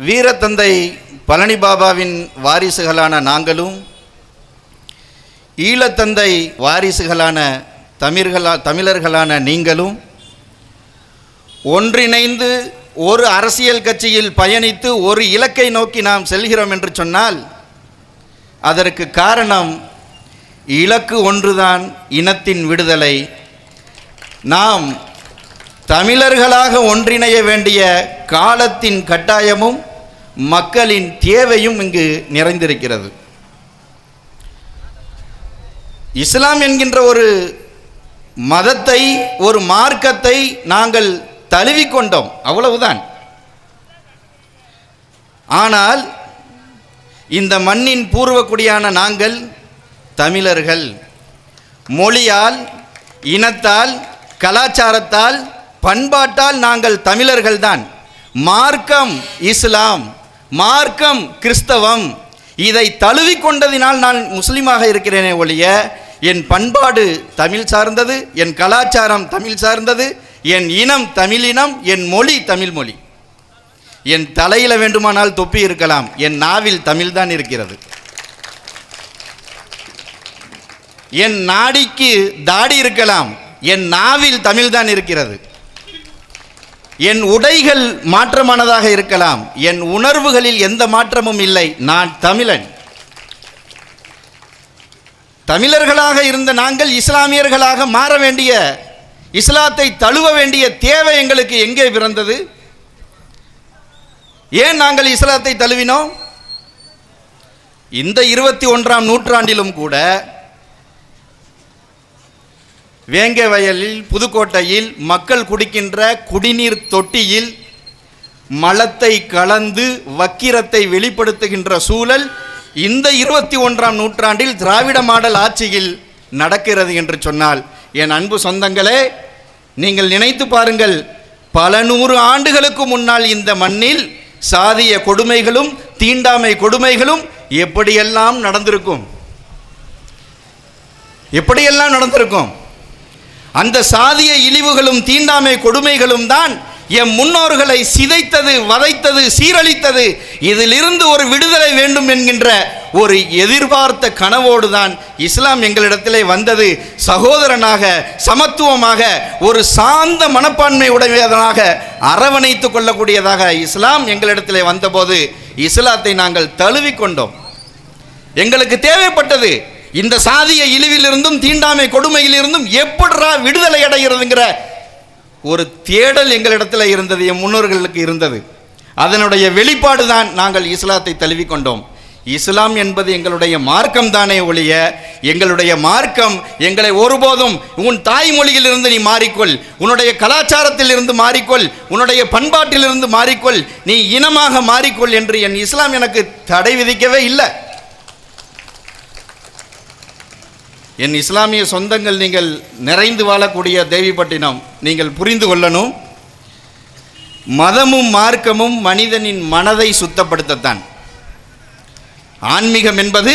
வீரத்தந்தை பழனி பாபாவின் வாரிசுகளான நாங்களும் ஈழத்தந்தை வாரிசுகளான தமிழர்களா தமிழர்களான நீங்களும் ஒன்றிணைந்து ஒரு அரசியல் கட்சியில் பயணித்து ஒரு இலக்கை நோக்கி நாம் செல்கிறோம் என்று சொன்னால் அதற்கு காரணம் இலக்கு ஒன்றுதான் இனத்தின் விடுதலை. நாம் தமிழர்களாக ஒன்றிணைய வேண்டிய காலத்தின் கட்டாயமும் மக்களின் தேவையும் இங்கு நிறைந்திருக்கிறது. இஸ்லாம் என்கின்ற ஒரு மதத்தை ஒரு மார்க்கத்தை நாங்கள் தழுவிக்கொண்டோம் அவ்வளவுதான். ஆனால் இந்த மண்ணின் பூர்வக்குடியான நாங்கள் தமிழர்கள். மொழியால் இனத்தால் கலாச்சாரத்தால் பண்பாட்டால் நாங்கள் தமிழர்கள்தான். மார்க்கம் இஸ்லாம் மார்க்கம் கிறிஸ்தவம். இதை தழுவிக்கொண்டதினால் நான் முஸ்லீமாக இருக்கிறேனே ஒழிய என் பண்பாடு தமிழ் சார்ந்தது என் கலாச்சாரம் தமிழ் சார்ந்தது என் இனம் தமிழினம் என் மொழி தமிழ் மொழி. என் தலையில் வேண்டுமானால் தொப்பி இருக்கலாம் என் நாவில் தமிழ்தான் இருக்கிறது. என் நாடிக்கு தாடி இருக்கலாம் என் நாவில் தமிழ்தான் இருக்கிறது. என் உடைகள் மாற்றமானதாக இருக்கலாம். என் உணர்வுகளில் எந்த மாற்றமும் இல்லை. நான் தமிழன். தமிழர்களாக இருந்த நாங்கள் இஸ்லாமியர்களாக மாற வேண்டிய இஸ்லாத்தை தழுவ வேண்டிய தேவை எங்களுக்கு எங்கே பிறந்தது? ஏன் நாங்கள் இஸ்லாத்தை தழுவினோம்? இந்த இருபத்தி ஒன்றாம் நூற்றாண்டிலும் கூட வேங்க வயலில் புதுக்கோட்டையில் மக்கள் குடிக்கின்ற குடிநீர் தொட்டியில் மலத்தை கலந்து வக்கிரத்தை வெளிப்படுத்துகின்ற சூழல் இந்த இருபத்தி ஒன்றாம் நூற்றாண்டில் திராவிட மாடல் ஆட்சியில் நடக்கிறது என்று சொன்னால் என் அன்பு சொந்தங்களே நீங்கள் நினைத்து பாருங்கள் பல நூறு ஆண்டுகளுக்கு முன்னால் இந்த மண்ணில் சாதிய கொடுமைகளும் தீண்டாமை கொடுமைகளும் எப்படியெல்லாம் நடந்திருக்கும்? எப்படியெல்லாம் நடந்திருக்கும்? அந்த சாதிய இழிவுகளும் தீண்டாமை கொடுமைகளும் தான் எம் முன்னோர்களை சிதைத்தது வதைத்தது சீரழித்தது. இதிலிருந்து ஒரு விடுதலை வேண்டும் என்கின்ற ஒரு எதிர்பார்த்த கனவோடு தான் இஸ்லாம் எங்களிடத்திலே வந்தது. சகோதரனாக சமத்துவமாக ஒரு சாந்த மனப்பான்மை உடையதனாக அரவணைத்து கொள்ளக்கூடியதாக இஸ்லாம் எங்களிடத்திலே வந்தபோது இஸ்லாத்தை நாங்கள் தழுவிக்கொண்டோம் எங்களுக்கு தேவைப்பட்டது இந்த சாதிய இழிவிலிருந்தும் தீண்டாமை கொடுமையிலிருந்தும் எப்படிரா விடுதலை அடைகிறதுங்கிற ஒரு தேடல் எங்களிடத்தில் இருந்தது என் முன்னோர்களுக்கு இருந்தது. அதனுடைய வெளிப்பாடு தான் நாங்கள் இஸ்லாத்தை தழுவிக்கொண்டோம். இஸ்லாம் என்பது எங்களுடைய மார்க்கம் தானே ஒழிய எங்களுடைய மார்க்கம் எங்களை ஒருபோதும் உன் தாய்மொழியிலிருந்து நீ மாறிக்கொள் உன்னுடைய கலாச்சாரத்திலிருந்து மாறிக்கொள் உன்னுடைய பண்பாட்டிலிருந்து மாறிக்கொள் நீ இனமாக மாறிக்கொள் என்று என் இஸ்லாம் எனக்கு தடை விதிக்கவே இல்லை. என் இஸ்லாமிய சொந்தங்கள் நீங்கள் நிறைந்து வாழக்கூடிய தேவிப்பட்டினம் நீங்கள் புரிந்து கொள்ளணும். மதமும் மார்க்கமும் மனிதனின் மனதை சுத்தப்படுத்தத்தான். ஆன்மீகம் என்பது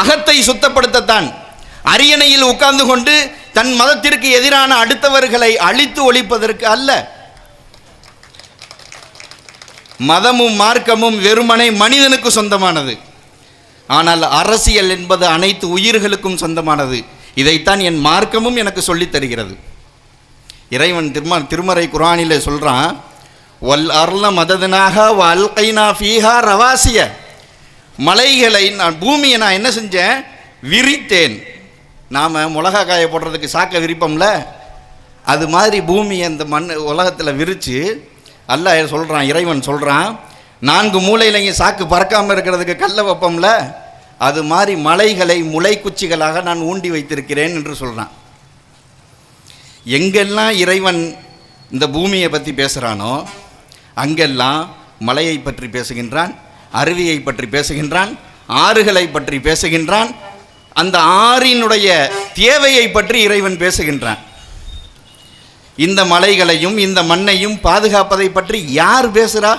அகத்தை சுத்தப்படுத்தத்தான். அரியணையில் உட்கார்ந்து கொண்டு தன் மதத்திற்கு எதிரான அடுத்தவர்களை அழித்து ஒழிப்பதற்கு அல்ல. மதமும் மார்க்கமும் வெறுமனை மனிதனுக்கு சொந்தமானது. ஆனால் அரசியல் என்பது அனைத்து உயிர்களுக்கும் சொந்தமானது. இதைத்தான் என் மார்க்கமும் எனக்கு சொல்லித் தருகிறது. இறைவன் திரும திருமறை குரானிலே சொல்கிறான் வல் அருள மததனாக வல்கைனா ஃபீஹா ரவாசிய. மலைகளை நான் பூமியை நான் என்ன செஞ்சேன்? விரித்தேன். நாம் மிளகா காய போடுறதுக்கு சாக்க விரிப்போம்ல? அது மாதிரி பூமியை அந்த மண் உலகத்தில் விரித்து அல்ல சொல்கிறான் இறைவன் சொல்கிறான் நான்கு மூலையிலையும் சாக்கு பறக்காமல் இருக்கிறதுக்கு கல்லை வைப்போம்ல? அது மாதிரி மலைகளை முளைக்குச்சிகளாக நான் ஊண்டி வைத்திருக்கிறேன் என்று சொல்கிறான் எங்கெல்லாம் இறைவன் இந்த பூமியை பற்றி பேசுகிறானோ அங்கெல்லாம் மலையை பற்றி பேசுகின்றான் அருவியை பற்றி பேசுகின்றான் ஆறுகளை பற்றி பேசுகின்றான் அந்த ஆறினுடைய தேவையை பற்றி இறைவன் பேசுகின்றான். இந்த மலைகளையும் இந்த மண்ணையும் பாதுகாப்பதை பற்றி யார் பேசுகிறா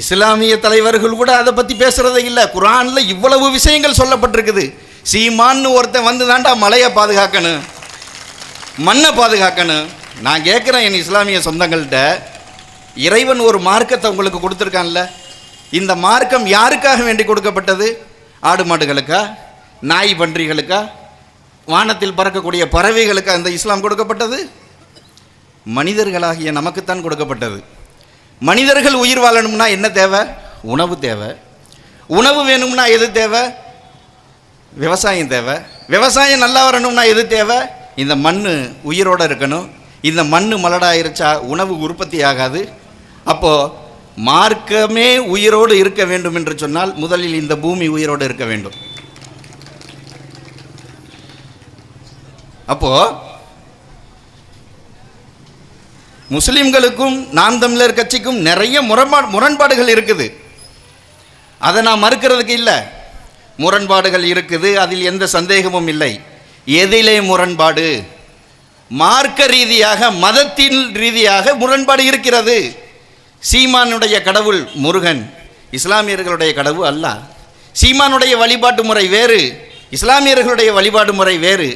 இஸ்லாமிய தலைவர்கள் கூட அதை பற்றி பேசுறதே இல்லை. குரானில் இவ்வளவு விஷயங்கள் சொல்லப்பட்டிருக்குது. சீமான்னு ஒருத்தன் வந்து தாண்டா மலையை பாதுகாக்கணும். மண்ணை பாதுகாக்கணும். நான் கேட்குறேன் என் இஸ்லாமிய சொந்தங்கள்கிட்ட இறைவன் ஒரு மார்க்கத்தை உங்களுக்கு கொடுத்துருக்கான்ல. இந்த மார்க்கம் யாருக்காக வேண்டி கொடுக்கப்பட்டது? ஆடு மாடுகளுக்கா? நாய் பன்றிகளுக்கா? வானத்தில் பறக்கக்கூடிய பறவைகளுக்கா இந்த இஸ்லாம் கொடுக்கப்பட்டது? மனிதர்களாகிய நமக்குத்தான் கொடுக்கப்பட்டது. மனிதர்கள் உயிர் வாழணும்னா என்ன தேவை? உணவு தேவை. உணவு வேணும்னா எது தேவை? விவசாயம் தேவை. விவசாயம் நல்லா வரணும்னா எது தேவை? இந்த மண் உயிரோடு இருக்கணும். இந்த மண் மலடாயிருச்சா உணவு உற்பத்தி ஆகாது. அப்போது மார்க்கமே உயிரோடு இருக்க வேண்டும் என்று சொன்னால் முதலில் இந்த பூமி உயிரோடு இருக்க வேண்டும். அப்போது முஸ்லிம்களுக்கும் நாம் தமிழர் கட்சிக்கும் நிறைய முரண்பாடு முரண்பாடுகள் இருக்குது. அதை நான் மறுக்கிறதுக்கு இல்லை. முரண்பாடுகள் இருக்குது அதில் எந்த சந்தேகமும் இல்லை. எதிலே முரண்பாடு. மார்க்க ரீதியாக மதத்தின் ரீதியாக முரண்பாடு இருக்கிறது. சீமானுடைய கடவுள் முருகன் இஸ்லாமியர்களுடைய கடவுள் அல்ல. சீமானுடைய வழிபாட்டு முறை வேறு இஸ்லாமியர்களுடைய வழிபாடு முறை வேறு.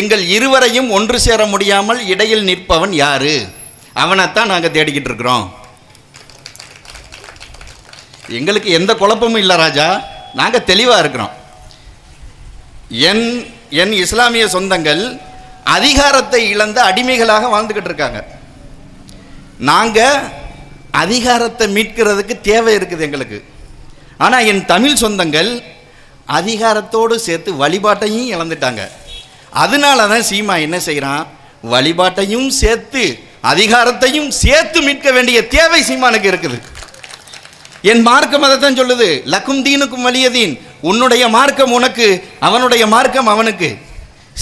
எங்கள் இருவரையும் ஒன்று சேர முடியாமல் இடையில் நிற்பவன் யாரு? அவனைத்தான் நாங்கள் தேடிக்கிட்டு இருக்கிறோம். எங்களுக்கு எந்த குழப்பமும் இல்லை ராஜா. நாங்கள் தெளிவாக இருக்கிறோம். என் என் இஸ்லாமிய சொந்தங்கள் அதிகாரத்தை இழந்த அடிமைகளாக வாழ்ந்துக்கிட்டு இருக்காங்க. நாங்கள் அதிகாரத்தை மீட்கிறதுக்கு தேவை இருக்குது எங்களுக்கு. ஆனால் என் தமிழ் சொந்தங்கள் அதிகாரத்தோடு சேர்த்து வழிபாட்டையும் இழந்துட்டாங்க. அதனால தான் சீமா என்ன செய்கிறான் வழிபாட்டையும் சேர்த்து அதிகாரத்தையும் சேர்த்து மீட்க வேண்டிய தேவை சீமானுக்கு இருக்குது. என் மார்க்கம் அதைத்தான் சொல்லுது லக்கும் தீனுக்கும் வலியதீன் உன்னுடைய மார்க்கம் உனக்கு அவனுடைய மார்க்கம் அவனுக்கு.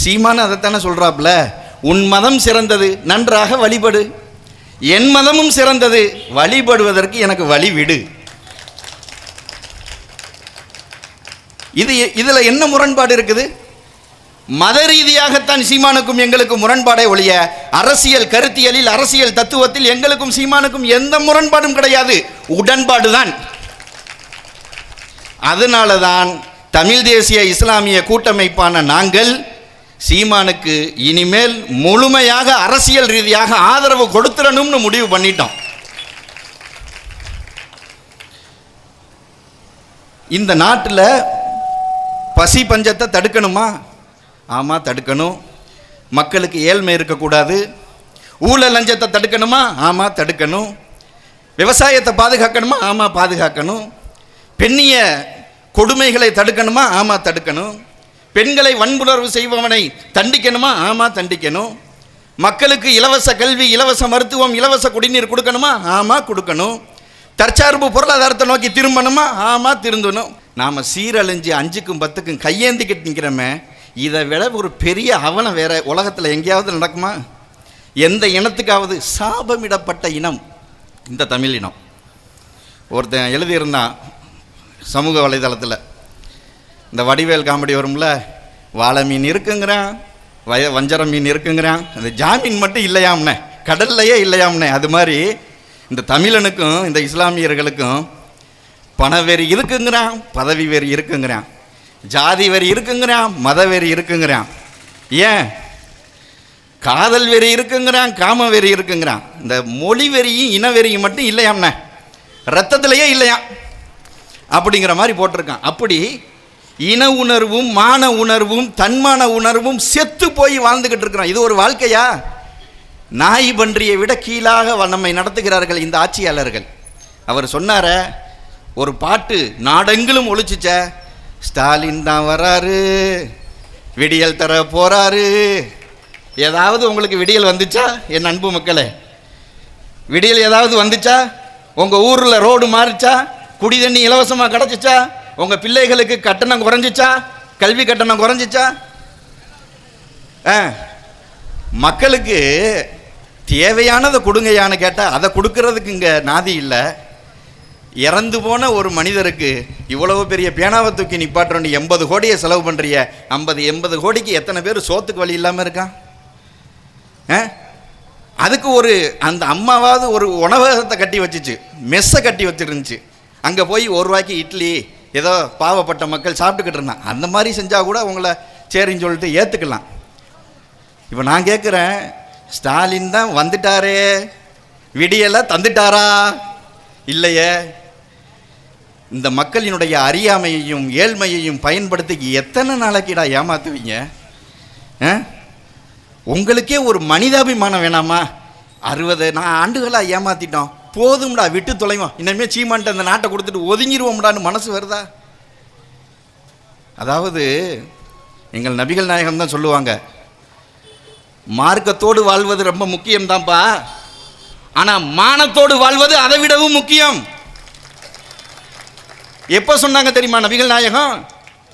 சீமான் அதைத்தானே சொல்றாப்ல உன் மதம் சிறந்தது நன்றாக வழிபடு. என் மதமும் சிறந்தது வழிபடுவதற்கு எனக்கு வழி விடு. இது இதில் என்ன முரண்பாடு இருக்குது? மத ரீதியாகத்தான் சீமானுக்கும் எங்களுக்கும் முரண்பாடே ஒழிய அரசியல் கருத்தியலில் அரசியல் தத்துவத்தில் எங்களுக்கும் சீமானுக்கும் எந்த முரண்பாடும் கிடையாது. உடன்பாடு தான் அதனால தான் தமிழ் தேசிய இஸ்லாமிய கூட்டமைப்பான நாங்கள் சீமானுக்கு இனிமேல் முழுமையாக அரசியல் ரீதியாக ஆதரவு கொடுத்துடணும்னு முடிவு பண்ணிட்டோம். இந்த நாட்டில் பசி பஞ்சத்தை தடுக்கணுமா? ஆமாம் தடுக்கணும். மக்களுக்கு ஏழ்மை இருக்கக்கூடாது. ஊழல் லஞ்சத்தை தடுக்கணுமா? ஆமாம் தடுக்கணும். விவசாயத்தை பாதுகாக்கணுமா? ஆமாம் பாதுகாக்கணும். பெண்ணிய கொடுமைகளை தடுக்கணுமா? ஆமாம் தடுக்கணும். பெண்களை வன்புணர்வு செய்பவனை தண்டிக்கணுமா? ஆமாம் தண்டிக்கணும். மக்களுக்கு இலவச கல்வி இலவச மருத்துவம் இலவச குடிநீர் கொடுக்கணுமா? ஆமாம் கொடுக்கணும். தற்சார்பு பொருளாதாரத்தை நோக்கி திரும்பணுமா? ஆமாம் திருந்தணும். நாம் சீரழிஞ்சு அஞ்சுக்கும் பத்துக்கும் கையேந்திக்கிட்டு நிற்கிறோமே இதை விட ஒரு பெரிய அவனை வேற உலகத்தில் எங்கேயாவது நடக்குமா? எந்த இனத்துக்காவது சாபமிடப்பட்ட இனம் இந்த தமிழ் இனம். ஒருத்தன் எழுதியிருந்தான் சமூக வலைதளத்தில். இந்த வடிவேல் காமெடி வரும்ல வாழை மீன் இருக்குங்கிறான் வய வஞ்சர மீன் இருக்குங்கிறான். அந்த ஜாமீன் மட்டும் இல்லையாம்னே கடல்லையே இல்லையாம்னே அது மாதிரி இந்த தமிழனுக்கும் இந்த இஸ்லாமியர்களுக்கும் பணவெறி இருக்குங்கிறான் பதவி வெறி இருக்குங்கிறான். ஜாதி வெறி இருக்குங்கிறான் மத வெறி இருக்குங்கிறான். ஏன்? காதல் வெறி இருக்குங்கிறான் காம வெறி இருக்குங்கிறான். இந்த மொழி வெறியும் இன வெறியும் மட்டும் இல்லையாம்ண்ண ரத்தத்திலேயே இல்லையாம் அப்படிங்கிற மாதிரி போட்டிருக்கான். அப்படி இன உணர்வும் மான உணர்வும் தன்மான உணர்வும் செத்து போய் வாழ்ந்துக்கிட்டு இருக்கிறான். இது ஒரு வாழ்க்கையா? நாய் பன்றியை விட கீழாக வ- நம்மை நடத்துகிறார்கள் இந்த ஆட்சியாளர்கள். அவர் சொன்னார ஒரு பாட்டு நாடெங்கிலும் ஒழிச்சிச்ச ஸ்டாலின் தான் வராரு. விடியல் தர போகிறாரு ஏதாவது உங்களுக்கு விடியல் வந்துச்சா? என் அன்பு மக்களே விடியல் ஏதாவது வந்துச்சா? உங்கள் ஊரில் ரோடு மாறிச்சா? குடி தண்ணி இலவசமாக கிடச்சிச்சா? உங்கள் பிள்ளைகளுக்கு கட்டணம் குறைஞ்சிச்சா? கல்வி கட்டணம் குறைஞ்சிச்சா? ஆ மக்களுக்கு தேவையானதை கொடுங்கயான்னு கேட்டால் அதை கொடுக்கறதுக்கு இங்கே நாதி இல்லை. இறந்து போன ஒரு மனிதருக்கு இவ்வளவு பெரிய பேனாவை தூக்கி நிப்பாட்டுறோன்னு எண்பது கோடியை செலவு பண்ணுறிய ஐம்பது எண்பது கோடிக்கு எத்தனை பேர் சோத்துக்கு வழி இல்லாமல் இருக்கான் ஆ? அதுக்கு ஒரு அந்த அம்மாவாவது ஒரு உணவகத்தை கட்டி வச்சுச்சு. மெஸ்ஸை கட்டி வச்சிருந்துச்சு. அங்கே போய் ஒரு ரூபாய்க்கு இட்லி ஏதோ பாவப்பட்ட மக்கள் சாப்பிட்டுக்கிட்டு இருந்தான் அந்த மாதிரி செஞ்சால் கூட அவங்கள சரின்னு சொல்லிட்டு ஏற்றுக்கலாம் இப்போ நான் கேட்குறேன் ஸ்டாலின் தான் வந்துட்டாரே. விடியலை தந்துட்டாரா? இல்லையே. இந்த மக்களினுடைய அறியாமையையும் ஏழ்மையையும் பயன்படுத்தி எத்தனை நாளைக்கிடா ஏமாத்துவீங்க? ஆ? உங்களுக்கே ஒரு மனிதாபிமானம் வேணாமா? அறுபது நான் ஆண்டுகளாக ஏமாத்திட்டோம். போதும்டா விட்டு தொலைவோம். இனிமேல் சீமான்ட்டு அந்த நாட்டை கொடுத்துட்டு ஒதுங்கிடுவோம்டான்னு மனசு வருதா? அதாவது எங்கள் நபிகள் நாயகம் தான் சொல்லுவாங்க மார்க்கத்தோடு வாழ்வது ரொம்ப முக்கியம்தான்ப்பா ஆனால் மானத்தோடு வாழ்வது அதை விடவும் முக்கியம். எப்போ சொன்னாங்க தெரியுமா நபிகள் நாயகம்?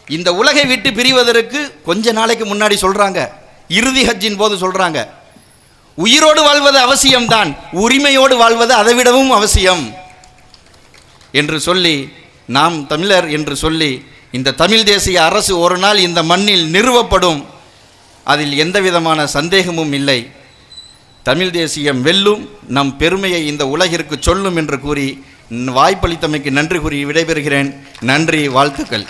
இந்த உலகை விட்டு பிரிவதற்கு கொஞ்ச நாளைக்கு முன்னாடி சொல்றாங்க. இறுதி ஹஜ்ஜின் போது சொல்றாங்க. உயிரோடு வாழ்வது அவசியம்தான் உரிமையோடு வாழ்வது அதைவிடவும் அவசியம் என்று சொல்லி நாம் தமிழர் என்று சொல்லி இந்த தமிழ் தேசிய அரசு ஒரு நாள் இந்த மண்ணில் நிறுவப்படும். அதில் எந்த விதமான சந்தேகமும் இல்லை. தமிழ் தேசியம் வெல்லும் நம் பெருமையை இந்த உலகிற்கு சொல்லும் என்று கூறி வாய்ப்பளித்தமைக்கு நன்றி கூறி விடைபெறுகிறேன். நன்றி வாழ்த்துக்கள்.